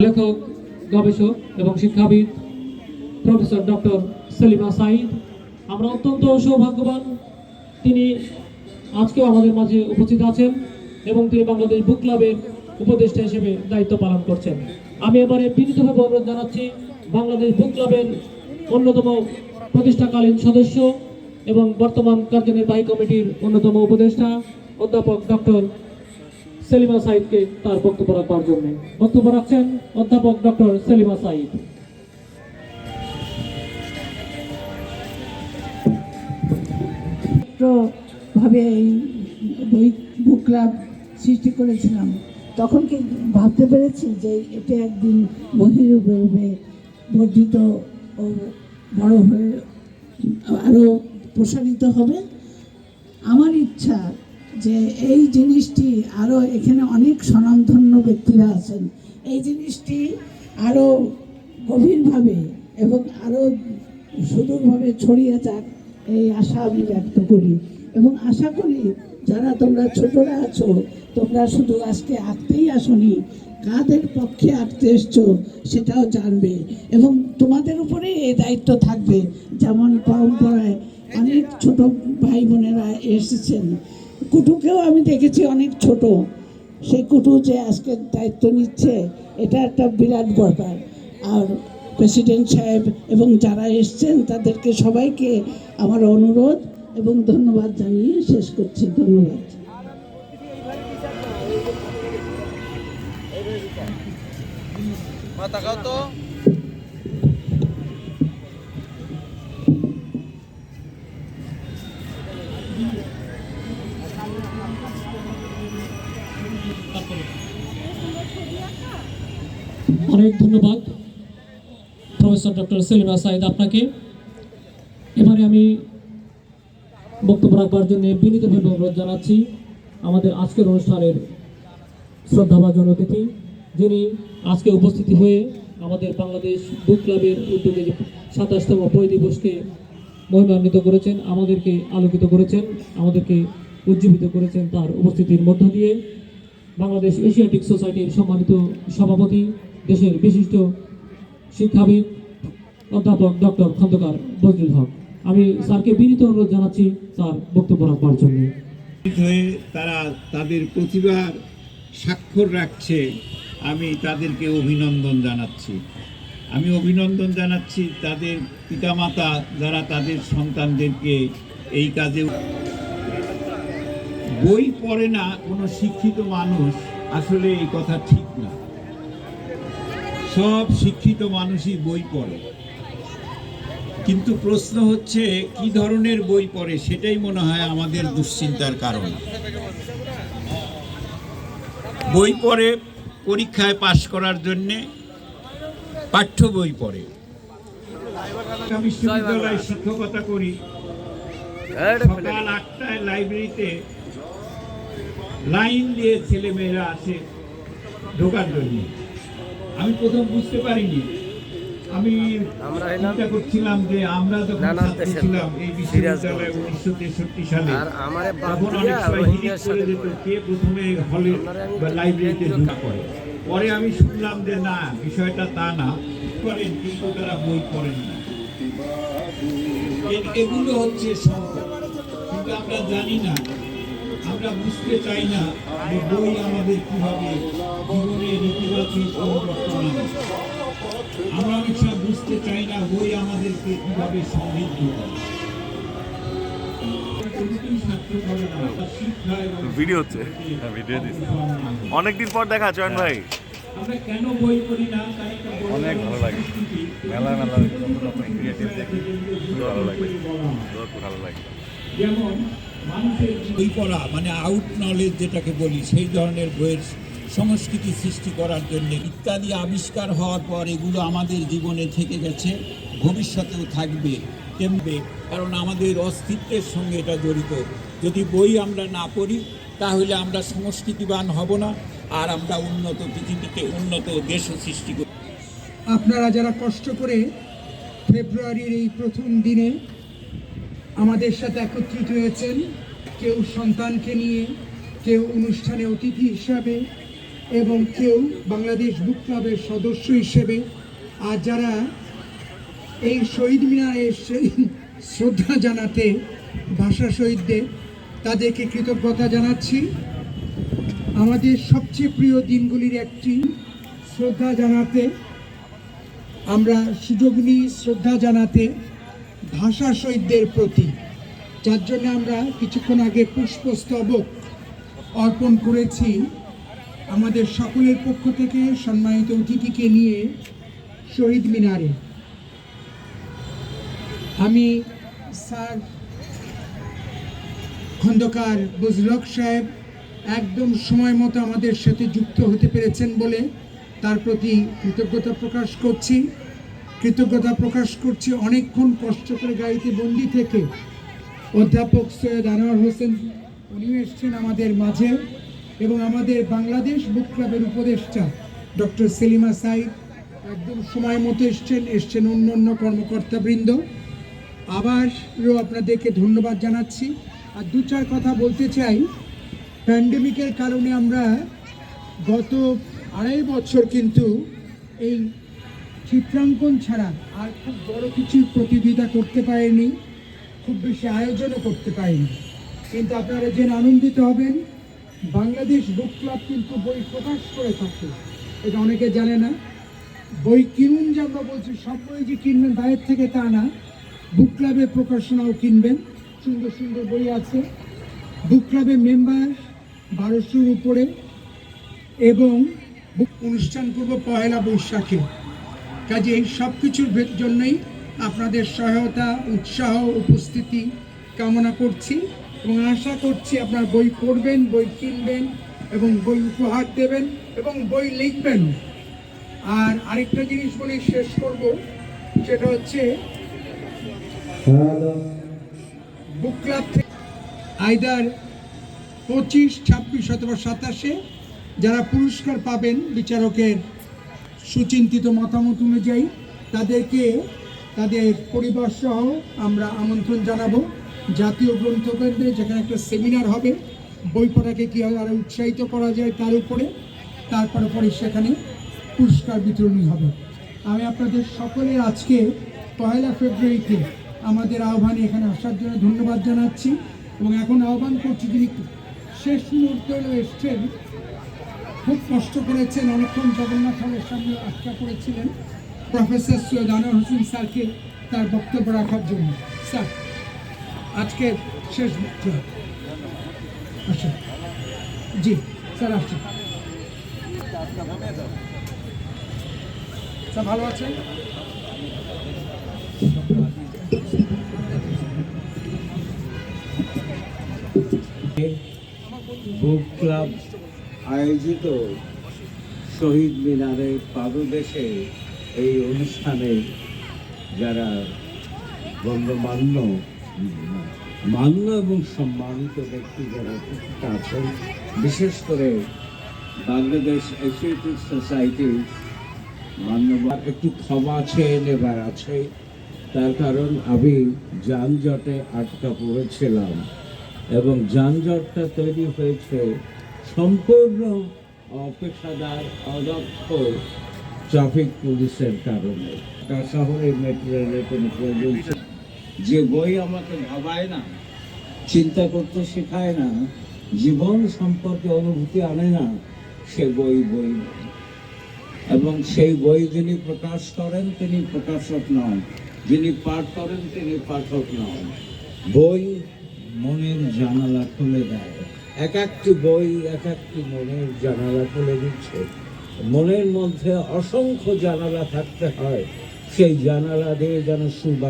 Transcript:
লেখক, গবেষক এবং শিক্ষাবিদ প্রফেসর ডক্টর সেলিমা সাইদ আমরা অত্যন্ত সৌভাগ্যবান তিনি আজকেও আমাদের মাঝে উপস্থিত আছেন এবং তিনি বাংলাদেশ বুক ক্লাবের উপদেষ্টা হিসেবে দায়িত্ব পালন করছেন। আমি এবারে বিনীতভাবে অনুরোধ জানাচ্ছি বাংলাদেশ বুক ক্লাবের অন্যতম প্রতিষ্ঠাকালীন সদস্য এবং বর্তমান কার্যনির্বাহী কমিটির অন্যতম উপদেষ্টা, অধ্যাপক ডক্টর সেলিমা সাইদকে তার বক্তব্য রাখবার জন্য। বক্তব্য রাখছেন অধ্যাপক ডক্টর সেলিমা সাইদ। ভাবে এই বই বুক ক্লাব সৃষ্টি করেছিলাম। তখন কি ভাবতে পেরেছি যে এটা একদিন বহিরূপে রূপে বর্ধিত ও বড় হয়ে আরও প্রসারিত হবে? আমার ইচ্ছা যে এই জিনিসটি আরও এখানে অনেক স্বনামধন্য ব্যক্তিরা আছেন। এই জিনিসটি আরও গভীরভাবে এবং আরও সুদূরভাবে ছড়িয়ে যাক এই আশা আমি ব্যক্ত করি। এবং আশা করি যারা তোমরা ছোটরা আছো, তোমরা শুধু আজকে আঁকতেই আসনি, কাদের পক্ষে আঁকতে এসছো সেটাও জানবে। এবং তোমাদের উপরে এই দায়িত্ব থাকবে, যেমন পরম্পরায় অনেক ছোট ভাই বোনেরা এসেছেন। কুটুকেও আমি দেখেছি অনেক ছোট। সেই কুটু যে আজকে দায়িত্ব নিচ্ছে, এটা একটা বিরাট ব্যাপার। আর প্রেসিডেন্ট সাহেব এবং যারা এসছেন, তাদেরকে সবাইকে আমার অনুরোধ এবং ধন্যবাদ জানিয়ে শেষ করছি। ধন্যবাদ। মা, তাকাও তো। অনেক ধন্যবাদ। প্রফেসর ডক্টর সেলিমা সাইদ আপনাকে। এবারে আমি বক্তব্য রাখবার জন্য বিনীতভাবে অনুরোধ জানাচ্ছি আমাদের আজকের অনুষ্ঠানের শ্রদ্ধাভাজন অতিথি, যিনি আজকে উপস্থিতি হয়ে আমাদের বাংলাদেশ বুক ক্লাবের উদ্যোগে সাতাশতম বই দিবসকে মহিমান্বিত করেছেন, আমাদেরকে আলোকিত করেছেন, আমাদেরকে উজ্জীবিত করেছেন তার উপস্থিতির মধ্য দিয়ে বাংলাদেশ এশিয়াটিক সোসাইটির সম্মানিত সভাপতি দেশের বিশিষ্ট শিক্ষাবিদ অধ্যাপক ডক্টর খন্দকার বজরুল হক। আমি স্যারকে বিনীত অনুরোধ জানাচ্ছি স্যার বক্তব্য রাখবার জন্য। তারা তাদের প্রতিভার স্বাক্ষর রাখছে, আমি তাদেরকে অভিনন্দন জানাচ্ছি। আমি অভিনন্দন জানাচ্ছি তাদের পিতামাতা যারা তাদের সন্তানদেরকে এই কাজে বই পড়ে না, কোনো শিক্ষিত মানুষ আসলে এই কথা ঠিক না। সব শিক্ষিত মানুষই বই পড়ে। কিন্তু প্রশ্ন হচ্ছে কি ধরনের বই পড়ে? সেটাই মনে হয় আমাদের দুশ্চিন্তার কারণ। বই পড়ে পরীক্ষায় পাশ করার জন্যে পাঠ্য বই পড়ে। বিশ্ববিদ্যালয়ে শিক্ষকতা করি। সকাল আটটায় লাইব্রেরিতে লাইন দিয়ে ছেলেমেয়েরা আসে ঢোকার জন্য। আমি প্রথম বুঝতে পারিনি। আমি চিন্তা করছিলাম যে আমরা যখন ছাত্র ছিলাম এই বিশ্ববিদ্যালয়ে উনিশশো তেষট্টি সালে। তখন অনেক সময় রোহিঙ্গার করে যেত কে প্রথমে হলে বা লাইব্রেরিতে ঢুকা পড়ে। পরে আমি শুনলাম যে না বিষয়টা তা না। করেন কিন্তু তারা বই পড়েন না। এগুলো হচ্ছে সংকট। কিন্তু আমরা জানি না আমরা বুঝতে চাই না যে বই আমাদের কীভাবে জীবনে নেতিবাচক পরিবর্তন আনে আমরা অনেক সময় বুঝতে চাই না বই আমাদেরকে কীভাবে সমৃদ্ধ করে। ভিডিও হচ্ছে। হ্যাঁ ভিডিও অনেকদিন পর দেখা চয়ন ভাই। একটা বড় অনেক ভালো লাগে। মেলা মেলা ক্রিয়েটিভ দেখি। ভালো লাগে। খুব ভালো লাগে। যেমন বই পড়া মানে আউট নলেজ যেটাকে বলি, সেই ধরনের বইয়ের সংস্কৃতি সৃষ্টি করার জন্য। ইত্যাদি আবিষ্কার হওয়ার পর এগুলো আমাদের জীবনে থেকে গেছে, ভবিষ্যতেও থাকবে তেমবে কারণ আমাদের অস্তিত্বের সঙ্গে এটা জড়িত। যদি বই আমরা না পড়ি, তাহলে আমরা সংস্কৃতিবান হব না, আর আমরা উন্নত পৃথিবীতে উন্নত দেশও সৃষ্টি করব আপনারা যারা কষ্ট করে ফেব্রুয়ারির এই প্রথম দিনে আমাদের সাথে একত্রিত হয়েছেন কেউ সন্তানকে নিয়ে, কেউ অনুষ্ঠানে অতিথি হিসাবে এবং কেউ বাংলাদেশ বুক ক্লাবের সদস্য হিসেবে। আর যারা এই শহীদ মিনারে শ্রদ্ধা জানাতে, ভাষা শহীদদের, তাদেরকে কৃতজ্ঞতা জানাচ্ছি। আমাদের সবচেয়ে প্রিয় দিনগুলির একটি, শ্রদ্ধা জানাতে, আমরা সুযোগ নিই শ্রদ্ধা জানাতে ভাষা শহীদদের প্রতি যার জন্য আমরা কিছুক্ষণ আগে পুষ্পস্তবক অর্পণ করেছি। আমাদের সকলের পক্ষ থেকে সম্মানিত অতিথিকে নিয়ে শহীদ মিনারে। আমি স্যার খন্দকার বুজলক সাহেব একদম সময় মতো আমাদের সাথে যুক্ত হতে পেরেছেন বলে তার প্রতি কৃতজ্ঞতা প্রকাশ করছি। কৃতজ্ঞতা প্রকাশ করছি। অনেকক্ষণ কষ্ট করে গাড়িতে বন্দি থেকে অধ্যাপক সৈয়দ আনোয়ার হোসেন উনিও এসছেন আমাদের মাঝে এবং আমাদের বাংলাদেশ বুক ক্লাবের উপদেষ্টা ডক্টর সেলিমা সাইদ একদম সময় মতো এসছেন এসছেন অন্য অন্য কর্মকর্তাবৃন্দ। আবারও আপনাদেরকে ধন্যবাদ জানাচ্ছি। আর দু চার কথা বলতে চাই। প্যান্ডেমিকের কারণে আমরা গত আড়াই বছর কিন্তু এই চিত্রাঙ্কন ছাড়া আর খুব বড় কিছু প্রতিযোগিতা করতে পারেনি, খুব বেশি আয়োজনও করতে পারেনি। কিন্তু আপনারা জেনে আনন্দিত হবেন, বাংলাদেশ বুক ক্লাব কিন্তু বই প্রকাশ করে থাকে। এটা অনেকে জানে না। বই কিনুন যে আমরা বলছি, সব বই যে কিনবেন বাইরের থেকে তা না। বুক ক্লাবের প্রকাশনাও কিনবেন, সুন্দর সুন্দর বই আছে। বুক ক্লাবের মেম্বার বারোশোর উপরে এবং অনুষ্ঠান করব পয়লা বৈশাখে। কাজে এই সব কিছুর জন্যই আপনাদের সহায়তা উৎসাহ উপস্থিতি কামনা করছি এবং আশা করছি আপনার বই পড়বেন বই কিনবেন এবং বই উপহার দেবেন এবং বই লিখবেন। আর আরেকটা জিনিস বলে শেষ করব সেটা হচ্ছে বুক ক্লাব থেকে আইদার পঁচিশ ছাব্বিশ অথবা সাতাশে যারা পুরস্কার পাবেন বিচারকের সুচিন্তিত মতামত অনুযায়ী তাদেরকে, তাদের পরিবার সহ আমরা আমন্ত্রণ জানাব। জাতীয় গ্রন্থকেন্দ্রে যেখানে একটা সেমিনার হবে, বই পড়াকে কীভাবে আরও উৎসাহিত করা যায় তার উপরে, তারপরে পরে সেখানে পুরস্কার বিতরণী হবে। আমি আপনাদের সকলের আজকে পয়লা ফেব্রুয়ারিতে আমাদের আহ্বানে এখানে আসার জন্য ধন্যবাদ জানাচ্ছি এবং এখন আহ্বান করছি যিনি শেষ মুহূর্তে এসছেন খুব কষ্ট করেছেন। অনেকক্ষণ জগন্নাথ হলের সামনে আটকা করেছিলেন প্রফেসর সৈয়দ আনোয়ার হোসেন স্যারকে তার বক্তব্য রাখার জন্য। স্যার, আজকে শেষ আচ্ছা জি, স্যার আসছেন স্যার, ভালো আছেন? বুক ক্লাব আয়োজিত শহীদ মিনারের পাদদেশে এই অনুষ্ঠানে যারা গণ্যমান্য মান্য এবং সম্মানিত ব্যক্তি যারা আছেন, বিশেষ করে বাংলাদেশ এশিয়েটিক সোসাইটি মান্যবার একটু ক্ষমা চেয়ে নেবার আছে। তার কারণ আমি যানজটে আটকা পড়েছিলাম এবং যানজটটা তৈরি হয়েছে সম্পূর্ণ অপেশাদার, অদক্ষ ট্রাফিক পুলিশের কারণে। ঢাকা শহরে মেট্রো রেলের কোনো প্রয়োজন যে বই আমাকে ভাবায় না, চিন্তা করতে শেখায় না, জীবন সম্পর্কে অনুভূতি আনে না, সে বই বই এবং সেই বই যিনি প্রকাশ করেন তিনি প্রকাশক নন, যিনি পাঠ করেন তিনি পাঠক নন। বই মনের জানালা খুলে দেয়। এক একটি বই, এক একটি মনের জানালা খুলে দিচ্ছে। মনের মধ্যে অসংখ্য জানালা থাকতে হয়। সেই জানালা দিয়ে যেন সুবা